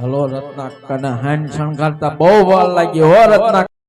hello રત્ના કને હાન શણગારતા બહુ વાર લાગી હો રત્ના